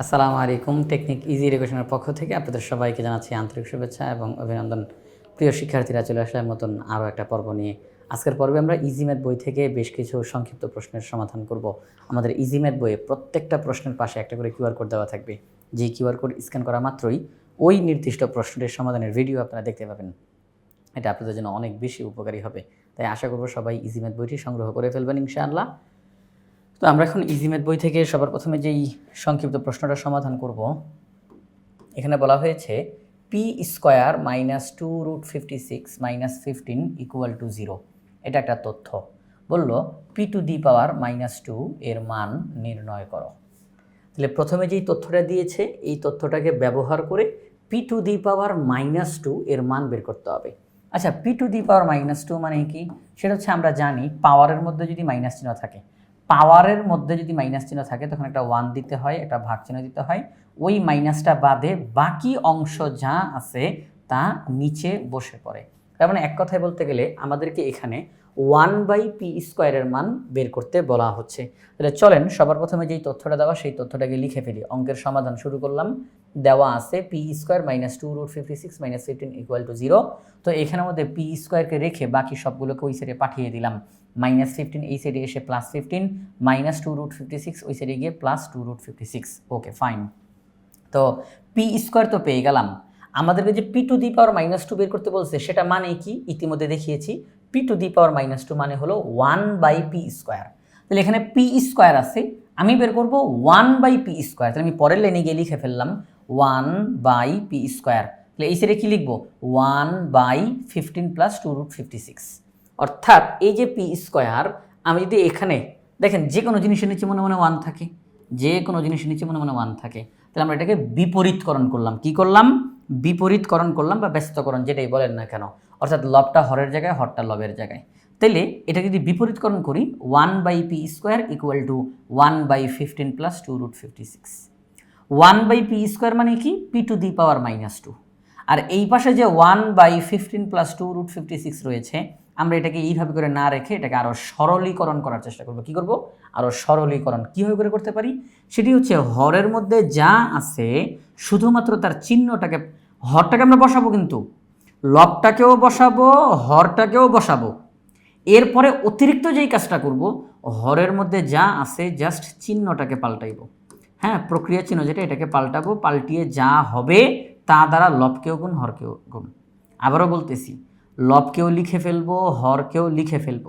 আসসালামু আলাইকুম, technique easy এডুকেশনের পক্ষ থেকে আপনাদের সবাইকে জানাচ্ছি আন্তরিক শুভেচ্ছা এবং অভিনন্দন। প্রিয় শিক্ষার্থীরা, চলে আসলাম মতন আরও একটা পর্ব নিয়ে। আজকের পর্বে আমরা ইজি ম্যাথ বই থেকে বেশ কিছু সংক্ষিপ্ত প্রশ্নের সমাধান করব। আমাদের ইজি ম্যাথ বইয়ে প্রত্যেকটা প্রশ্নের পাশে একটা করে কিউআর কোড দেওয়া থাকবে। যে কিউআর কোড স্ক্যান করা মাত্রই ওই নির্দিষ্ট প্রশ্নটির সমাধানের ভিডিও আপনারা দেখতে পাবেন। এটা আপনাদের জন্য অনেক বেশি উপকারী হবে। তাই আশা করব সবাই ইজি ম্যাথ বইটি সংগ্রহ করে ফেলবেন ইনশাআল্লাহ। তো আমরা এখন ইজি ম্যাথ বই থেকে সবার প্রথমে যেই সংক্ষিপ্ত প্রশ্নটা সমাধান করব, এখানে বলা হয়েছে P square minus two root fifty six minus fifteen equal to zero এটা একটা তথ্য। বলল P to the power minus two এর মান নির্ণয় করো। তাহলে প্রথমে যেই তথ্যটা দিয়েছে, এই তথ্যটাকে ব্যবহার করে P to the power minus two এর মান বের করতে হবে। আচ্ছা P to the power minus two মানে কি? সেটা হচ্ছে আমরা জানি পাওয়ারের মধ্যে যদি মাইনাস চিহ্ন থাকে পাওয়ারের মধ্যে যদি মাইনাস চিহ্ন থাকে, তখন একটা ওয়ান দিতে হয়, একটা ভাগ চিহ্ন দিতে হয়। ওই মাইনাসটা বাদে বাকি অংশ যা আছে, তা নিচে বসে পড়ে। তার মানে এক কথায় বলতে গেলে আমাদেরকে এখানে ওয়ান বাই পি স্কোয়ারের মান বের করতে বলা হচ্ছে। তাহলে চলেন, সবার প্রথমে যেই তথ্যটা দেওয়া, সেই তথ্যটাকে লিখে ফেলি। অঙ্কের সমাধান শুরু করলাম। দেওয়া আছে P square minus two root fifty six minus fifteen equal to zero তো এখানের মধ্যে পি স্কোয়ারকে রেখে বাকি সবগুলোকে ওই সাইডে পাঠিয়ে দিলাম। মাইনাস ফিফটিন এই সাইডে এসে plus fifteen minus two root fifty six ওই সাইডে গিয়ে plus two root fifty six okay fine তো পি স্কোয়ার তো পেয়ে গেলাম। আমাদেরকে যে P to the power minus two বের করতে বলছে, সেটা মানে কি? ইতিমধ্যে দেখিয়েছি। P to the power minus two মানে হলো ওয়ান বাই পি স্কোয়ার তাহলে এখানে পি স্কোয়ার আছে, আমি বের করব ওয়ান বাই পি স্কোয়ার তাহলে আমি পরের লাইনে গিয়ে লিখে ফেললাম। One by P square. তাহলে এই সাইডে কী লিখব? One by fifteen plus two root fifty six. অর্থাৎ এই যে পি স্কোয়ার, আমি যদি এখানে, দেখেন যে কোনো জিনিসের নিচে মনে মনে ওয়ান থাকে, যে কোনো জিনিসের নিচে মনে মনে ওয়ান থাকে, তাহলে আমরা এটাকে বিপরীতকরণ করলাম। কি করলাম? বিপরীতকরণ করলাম বা ব্যস্তকরণ, যেটাই বলেন না কেন। অর্থাৎ লবটা হরের জায়গায়, হরটা লবের জায়গায়। তাইলে এটা যদি বিপরীতকরণ করি, one by P square equal to one by fifteen plus two root fifty six. One by P square মানে কি? P to the power minus two. আর এই পাশে যে one by fifteen plus two root fifty six রয়েছে, আমরা এটাকে এইভাবে করে না রেখে এটাকে আরও সরলীকরণ করার চেষ্টা করব। কী করব? আরও সরলীকরণ। কীভাবে করে করতে পারি? সেটি হচ্ছে হরের মধ্যে যা আছে, শুধুমাত্র তার চিহ্নটাকে, হরটাকে আমরা বসাবো কিন্তু। লবটাকেও বসাবো, হরটাকেও বসাবো। এরপরে অতিরিক্ত যেই কাজটা করব, হরের মধ্যে যা আছে, জাস্ট চিহ্নটাকে পাল্টাইব। হ্যাঁ প্রক্রিয়া চিহ্ন যেটা, এটাকে পাল্টাবো, পাল্টিয়ে যা হবে তা দ্বারা লবকেও গুণ, হরকেও গুণ। আবারও বলতেছি, লবকেও লিখে ফেলব, হরকেও লিখে ফেলব।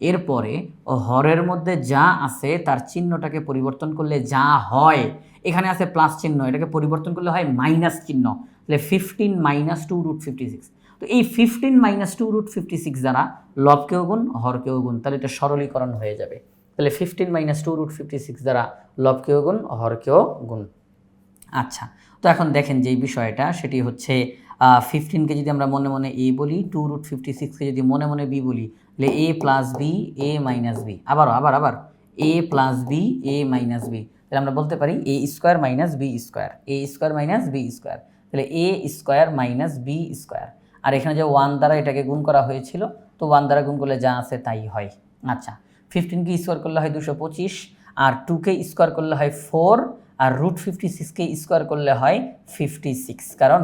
এরপরে ও হরের মধ্যে যা আছে, তার চিহ্নটাকে পরিবর্তন করলে যা হয়, এখানে আছে প্লাস চিহ্ন, এটাকে পরিবর্তন করলে হয় মাইনাস চিহ্ন। তাহলে fifteen minus two root fifty six তো এই fifteen minus two root fifty six দ্বারা লবকেও গুণ, হরকেও গুণ, তাহলে এটা সরলীকরণ হয়ে যাবে। তাহলে fifteen minus two root fifty six দ্বারা লবকেও গুণ হরকেও গুণ। আচ্ছা তো এখন দেখেন যেই বিষয়টা, সেটি হচ্ছে ফিফটিনকে যদি আমরা মনে মনে এ বলি টু রুট ফিফটি সিক্সকে যদি মনে মনে বি বলি, তাহলে A plus B A minus B আবারও, আবার আবার A plus B A minus B তাহলে আমরা বলতে পারি A square minus B square A square minus B square তাহলে A square minus B square আর এখানে যে ওয়ান দ্বারা এটাকে গুণ করা হয়েছিল, তো ওয়ান দ্বারা গুণ করলে যা আছে তাই হয়। আচ্ছা ফিফটিনকে স্কোয়ার করলে হয় দুশো পঁচিশ, আর টুকে স্কোয়ার করলে হয় ফোর আর রুট ফিফটি সিক্সকে স্কোয়ার করলে হয় ফিফটি সিক্স কারণ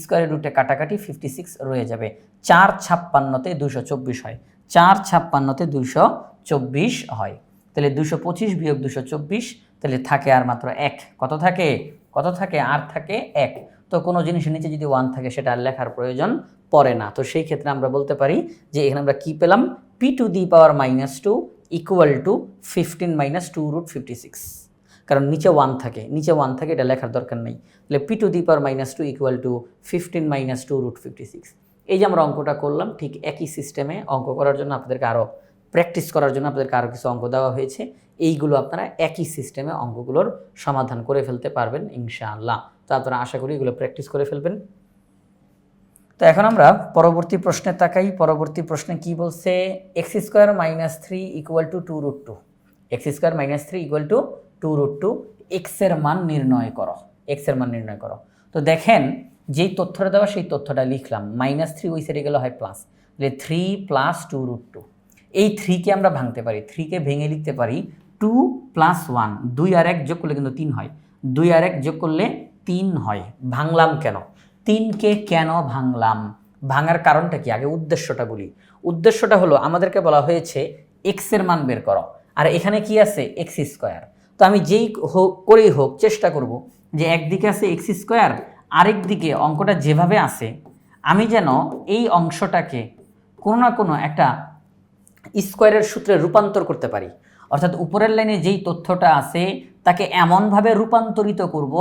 স্কোয়ারের রুটে কাটাকাটি ফিফটি সিক্স রয়ে যাবে। চার ছাপ্পান্নতে দুশো চব্বিশ হয়। চার ছাপ্পান্নতে দুশো চব্বিশ হয়। তাহলে দুশো পঁচিশ বিয়োগ দুশো চব্বিশ, তাহলে থাকে আর মাত্র এক। কত থাকে? কত থাকে? আর থাকে এক। তো কোনো জিনিসের নিচে যদি ওয়ান থাকে, সেটা আর লেখার প্রয়োজন পড়ে না। তো সেই ক্ষেত্রে আমরা বলতে পারি যে এখানে আমরা কী পেলাম? P to the power minus two equal to fifteen minus two root fifty six কারণ নিচে ওয়ান থাকে, নিচে ওয়ান থাকে, এটা লেখার দরকার নেই। তাহলে P to the power minus two equal to fifteen minus two root fifty six এই যে আমরা অঙ্কটা করলাম, ঠিক একই সিস্টেমে অঙ্ক করার জন্য আপনাদেরকে আরও প্র্যাকটিস করার জন্য আপনাদেরকে আরও কিছু অঙ্ক দেওয়া হয়েছে। এইগুলো আপনারা একই সিস্টেমে অঙ্কগুলোর সমাধান করে ফেলতে পারবেন, ইনশাআল্লাহ। তো আপনারা আশা করি এগুলো প্র্যাকটিস করে ফেলবেন। তো এখন আমরা পরবর্তী প্রশ্নে তাকাই। পরবর্তী প্রশ্নে কি বলছে? X square minus three equal to two root two. X square minus three equal to two root two. এক্সের মান নির্ণয় করো। এক্সের মান নির্ণয় করো। তো দেখেন, যেই তথ্যটা দেওয়া, সেই তথ্যটা লিখলাম। মাইনাস থ্রি ওই সাইডে গেলে হয় প্লাস। তাহলে three plus two root two. এই থ্রিকে আমরা ভাঙতে পারি। থ্রিকে ভেঙে লিখতে পারি টু প্লাস ওয়ান। দুই আর এক যোগ করলে কিন্তু তিন হয়। দুই আর এক যোগ করলে তিন হয়। ভাঙলাম কেন? তিনকে কেন ভাঙলাম? ভাঙার কারণটা কি? আগে উদ্দেশ্যটা বলি। উদ্দেশ্যটা হলো, আমাদেরকে বলা হয়েছে এক্সের মান বের করো। আর এখানে কি আছে? X square. তো আমি যেই হোক করেই হোক, চেষ্টা করব যে একদিকে আছে এক্স স্কোয়ার, আরেক দিকে অঙ্কটা যেভাবে আছে, আমি যেন এই অংশটাকে কোনো না কোনো একটা স্কোয়ারের সূত্রে রূপান্তর করতে পারি। অর্থাৎ উপরের লাইনে যেই তথ্যটা আছে, তাকে এমনভাবে রূপান্তরিত করব,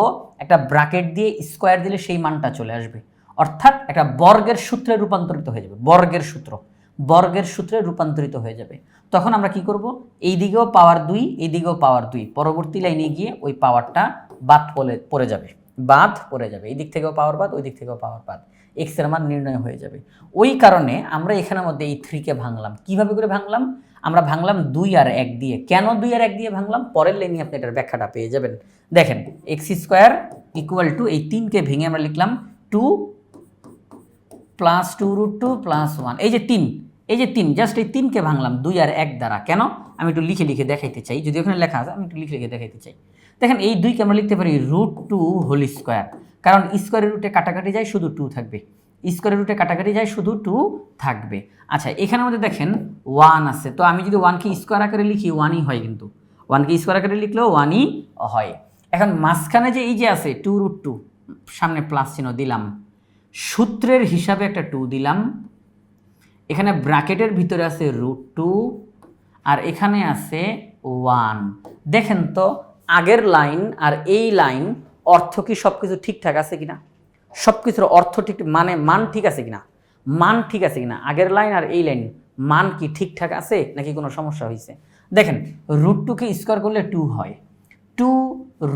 একটা ব্রাকেট দিয়ে স্কোয়ার দিলে সেই মানটা চলে আসবে। অর্থাৎ একটা বর্গের সূত্রে রূপান্তরিত হয়ে যাবে, বর্গের সূত্র। বর্গের সূত্রে রূপান্তরিত হয়ে যাবে। তখন আমরা কি করব? এই দিকেও পাওয়ার দুই, এই দিকেও পাওয়ার দুই। পরবর্তী লাইনে গিয়ে ওই পাওয়ারটা বাদ পড়ে পড়ে যাবে। বাদ পড়ে যাবে। এই দিক থেকেও পাওয়ার বাদ, ওই দিক থেকেও পাওয়ার বাদ। এক্সের মান নির্ণয় হয়ে যাবে। ওই কারণে আমরা এখানের মধ্যে এই থ্রিকে ভাঙলাম। কীভাবে করে ভাঙলাম? আমরা ভাঙলাম দুই আর এক দিয়ে। কেন দুই আর এক দিয়ে ভাঙলাম? পরের লাইনে আপনি এটার ব্যাখ্যাটা পেয়ে যাবেন। দেখেন এক্স স্কোয়ার ইকুয়াল টু এই তিনকে ভেঙে আমরা লিখলাম two plus two root two plus one এই যে তিন, এই যে তিন জাস্ট এই তিনকে ভাঙলাম দুই আর এক দ্বারা। কেন? আমি একটু লিখে লিখে দেখাইতে চাই। যদি ওখানে লেখা আছে, আমি একটু লিখে লিখে দেখাইতে চাই। দেখেন, এই দুইকে আমরা লিখতে পারি রুট টু হোল স্কোয়ার কারণ স্কোয়ারের রুটে কাটাকাটি যায় শুধু টু থাকবে। স্কোয়ারের রুটে কাটাকাটি যায় শুধু টু থাকবে। আচ্ছা এখানের মধ্যে দেখেন ওয়ান আছে। তো আমি যদি ওয়ানকে স্কোয়ার আকারে লিখি ওয়ানই হয় কিন্তু। ওয়ানকে স্কোয়ার আকারে লিখলেও ওয়ানই হয়। এখন মাঝখানে যে এই যে আছে টু রুট টু সামনে প্লাস চিহ্ন দিলাম। সূত্রের হিসাবে একটা টু দিলাম। এখানে ব্র্যাকেটের ভিতরে আছে রুট টু আর এখানে আছে ওয়ান দেখেন তো, আগের লাইন আর এই লাইন অর্থ কি সব কিছু ঠিকঠাক আছে কিনা? সব কিছুর অর্থ ঠিক মানে মান ঠিক আছে কিনা? মান ঠিক আছে কিনা? আগের লাইন আর এই লাইন, মান কি ঠিকঠাক আছে নাকি কোনো সমস্যা হয়েছে দেখেন রুট টুকে স্কোয়ার করলে টু হয়। টু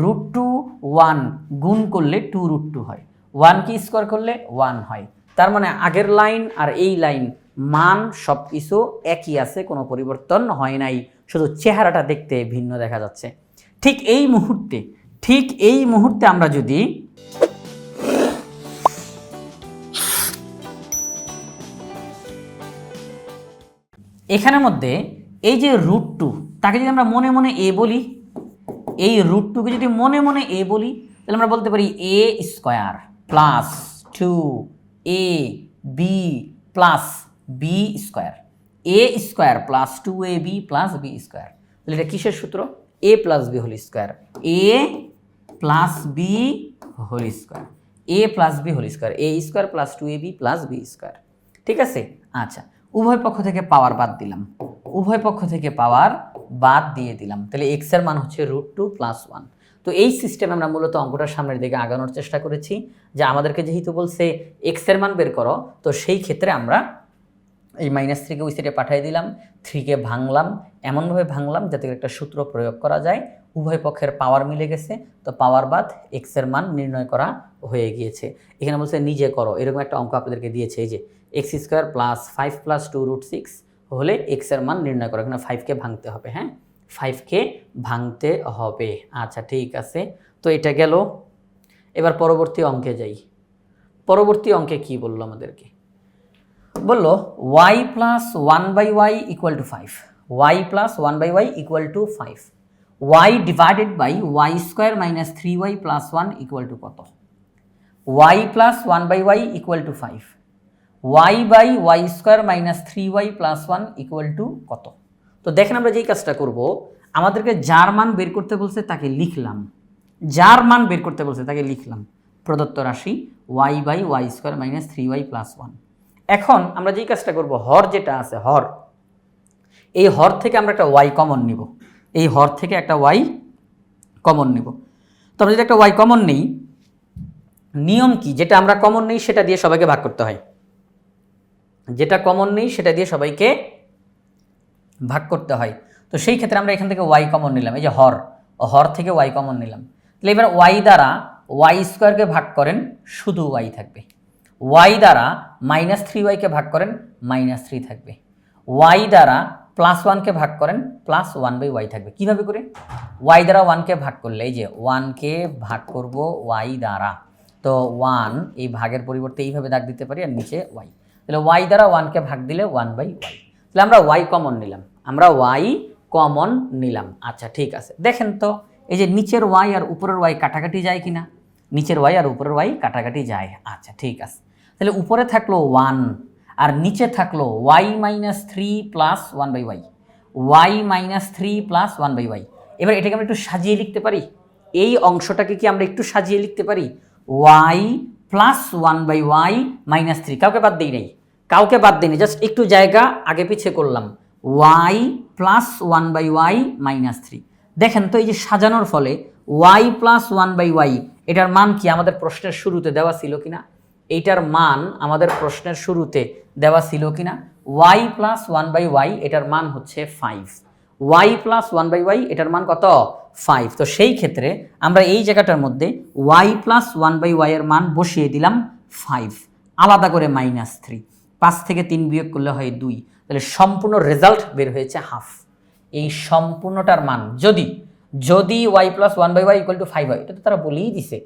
রুট টু ওয়ান গুণ করলে টু রুট টু হয়। ওয়ানকে স্কোয়ার করলে ওয়ান হয়। তার মানে আগের লাইন আর এই লাইন, মান সব কিছু একই আছে, কোনো পরিবর্তন হয় নাই। শুধু চেহারাটা দেখতে ভিন্ন দেখা যাচ্ছে। ঠিক এই মুহূর্তে ঠিক এই মুহূর্তে আমরা যদি এখানের মধ্যে এই যে রুট টু তাকে যদি আমরা মনে মনে এ বলি, এই রুট টুকে যদি মনে মনে এ বলি, তাহলে আমরা বলতে পারি A square plus two A B plus B square A square plus two A B plus B square তাহলে এটা কিসের সূত্র? A plus B whole square A plus B whole square A plus B whole square A square plus two A B plus B square ঠিক আছে? আচ্ছা উভয় পক্ষ থেকে পাওয়ার বাদ দিলাম। উভয় পক্ষ থেকে পাওয়ার বাদ দিয়ে দিলাম। তাহলে এক্সের মান হচ্ছে রুট টু প্লাস ওয়ান তো এই সিস্টেমে আমরা মূলত অঙ্কটার সামনের দিকে আগানোর চেষ্টা করেছি। যে আমাদেরকে যেহেতু বলছে এক্সের মান বের করো, তো সেই ক্ষেত্রে আমরা এই মাইনাস থ্রিকে ওই সাইডে পাঠিয়ে দিলাম থ্রিকে ভাঙলাম, এমনভাবে ভাঙলাম যাতে একটা সূত্র প্রয়োগ করা যায়। উভয় পক্ষের পাওয়ার মিলে গেছে, তো পাওয়ার বাদ এক্সের মান নির্ণয় করা হয়ে গিয়েছে। এখানে বলছে নিজে করো, এরকম একটা অঙ্ক আপনাদেরকে দিয়েছে, এই যে X square plus five plus two root six হলে এক্সের মান নির্ণয় করো, এখানে ফাইভকে ভাঙতে হবে হ্যাঁ? ফাইভকে ভাঙতে হবে আচ্ছা ঠিক আছে, তো এটা গেল। এবার পরবর্তী অঙ্কে যাই। পরবর্তী অঙ্কে কি বলল আমাদেরকে? বলল Y plus one by Y equal to five Y plus one by Y equal to five Y divided by Y square minus three Y plus one equal to কত? Y plus one by Y equal to five Y by Y square minus three Y plus one equal to কত? তো দেখেন আমরা যেই কাজটা করব, আমাদেরকে যার মান বের করতে বলছে তাকে লিখলাম। যার মান বের করতে বলছে তাকে লিখলাম। প্রদত্ত রাশি Y by Y square minus three Y plus one এখন আমরা যেই কাজটা করব, হর যেটা আছে, হর। এই হর থেকে আমরা একটা ওয়াই কমন নিব। এই হর থেকে একটা ওয়াই কমন নিব। তো আমরা যদি একটা ওয়াই কমন নেই, নিয়ম কি? যেটা আমরা কমন নেই, সেটা দিয়ে সবাইকে ভাগ করতে হয়। যেটা কমন নেই, সেটা দিয়ে সবাইকে ভাগ করতে হয়। তো সেই ক্ষেত্রে আমরা এখান থেকে ওয়াই কমন নিলাম। এই যে হর হর থেকে ওয়াই কমন নিলাম। তাহলে এবার ওয়াই দ্বারা ওয়াই স্কোয়ারকে ভাগ করেন, শুধু ওয়াই থাকবে। ওয়াই দ্বারা মাইনাস থ্রি ওয়াইকে ভাগ করেন মাইনাস থ্রি থাকবে। ওয়াই দ্বারা প্লাস ওয়ানকে ভাগ করেন প্লাস ওয়ান বাই ওয়াই থাকবে। কীভাবে করে? ওয়াই দ্বারা ওয়ানকে ভাগ করলে, এই যে ওয়ানকে ভাগ করব ওয়াই দ্বারা। তো ওয়ান এই ভাগের পরিবর্তে এইভাবে দাগ দিতে পারি আর নিচে ওয়াই তাহলে ওয়াই দ্বারা ওয়ানকে ভাগ দিলে ওয়ান বাই ওয়াই তাহলে আমরা ওয়াই কমন নিলাম। আমরা ওয়াই কমন নিলাম। আচ্ছা ঠিক আছে। দেখেন তো, এই যে নিচের ওয়াই আর উপরের ওয়াই কাটাকাটি যায় কি না নিচের ওয়াই আর উপরের ওয়াই কাটাকাটি যায়। আচ্ছা ঠিক আছে। তাহলে উপরে থাকল ওয়ান আর নিচে থাকল Y minus three plus one by Y Y minus three plus one by Y এবার এটাকে আমরা একটু সাজিয়ে লিখতে পারি? এই অংশটাকে কি আমরা একটু সাজিয়ে লিখতে পারি? Y plus one by Y minus three কাউকে বাদ দিই নাই। কাউকে বাদ দিইনি জাস্ট একটু জায়গা আগে পিছিয়ে করলাম। Y plus one by Y minus three দেখেন তো এই যে সাজানোর ফলে Y plus one by Y এটার মান কি আমাদের প্রশ্নের শুরুতে দেওয়া ছিল কিনা? এইটার মান আমাদের প্রশ্নের শুরুতে দেওয়া ছিল কিনা? Y plus one by Y এটার মান হচ্ছে five Y plus one by Y এটার মান কত? ফাইভ তো সেই ক্ষেত্রে আমরা এই জায়গাটার মধ্যে Y plus one by Y এর মান বসিয়ে দিলাম ফাইভ আলাদা করে মাইনাস থ্রি পাঁচ থেকে তিন বিয়োগ করলে হয় দুই। তাহলে সম্পূর্ণ রেজাল্ট বের হয়েছে হাফ এই সম্পূর্ণটার মান যদি যদি Y plus one by Y equal to five হয়, এটা তো তারা বলেই দিছে।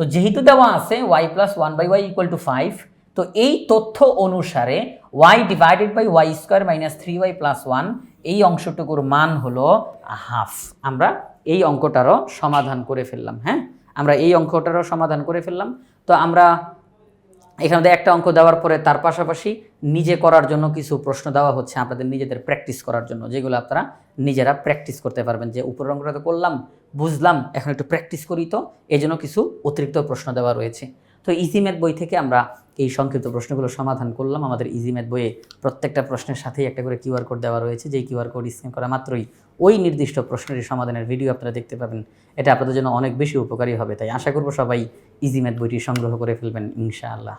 তো যেহেতু দেওয়া আছে Y plus one by Y equal to five তো এই তথ্য অনুসারে Y divided by Y square minus three Y plus one এই অংশটুকুর মান হলো হাফ আমরা এই অঙ্কটারও সমাধান করে ফেললাম হ্যাঁ? আমরা এই অঙ্কটারও সমাধান করে ফেললাম। তো আমরা এখানে একটা অঙ্ক দেওয়ার পরে তার পাশাপাশি নিজে করার জন্য কিছু প্রশ্ন দেওয়া হচ্ছে আপনাদের নিজেদের প্র্যাকটিস করার জন্য, যেগুলো আপনারা নিজেরা প্র্যাকটিস করতে পারবেন। যে উপরের অঙ্কটা তো করলাম, বুঝলাম, এখন একটু প্র্যাকটিস করি তো এই জন্য কিছু অতিরিক্ত প্রশ্ন দেওয়া রয়েছে। তো ইসিমের বই থেকে আমরা এই সংক্ষিপ্ত প্রশ্নগুলো সমাধান করলাম। আমাদের ইজি ম্যাথ বইয়ে প্রত্যেকটা প্রশ্নের সাথেই একটা করে কিউআর কোড দেওয়া রয়েছে। যেই কিউআর কোড স্ক্যান করা মাত্রই ওই নির্দিষ্ট প্রশ্নের সমাধানের ভিডিও আপনারা দেখতে পাবেন। এটা আপনাদের জন্য অনেক বেশি উপকারী হবে। তাই আশা করব সবাই ইজি ম্যাথ বইটি সংগ্রহ করে ফেলবেন, ইনশাআল্লাহ।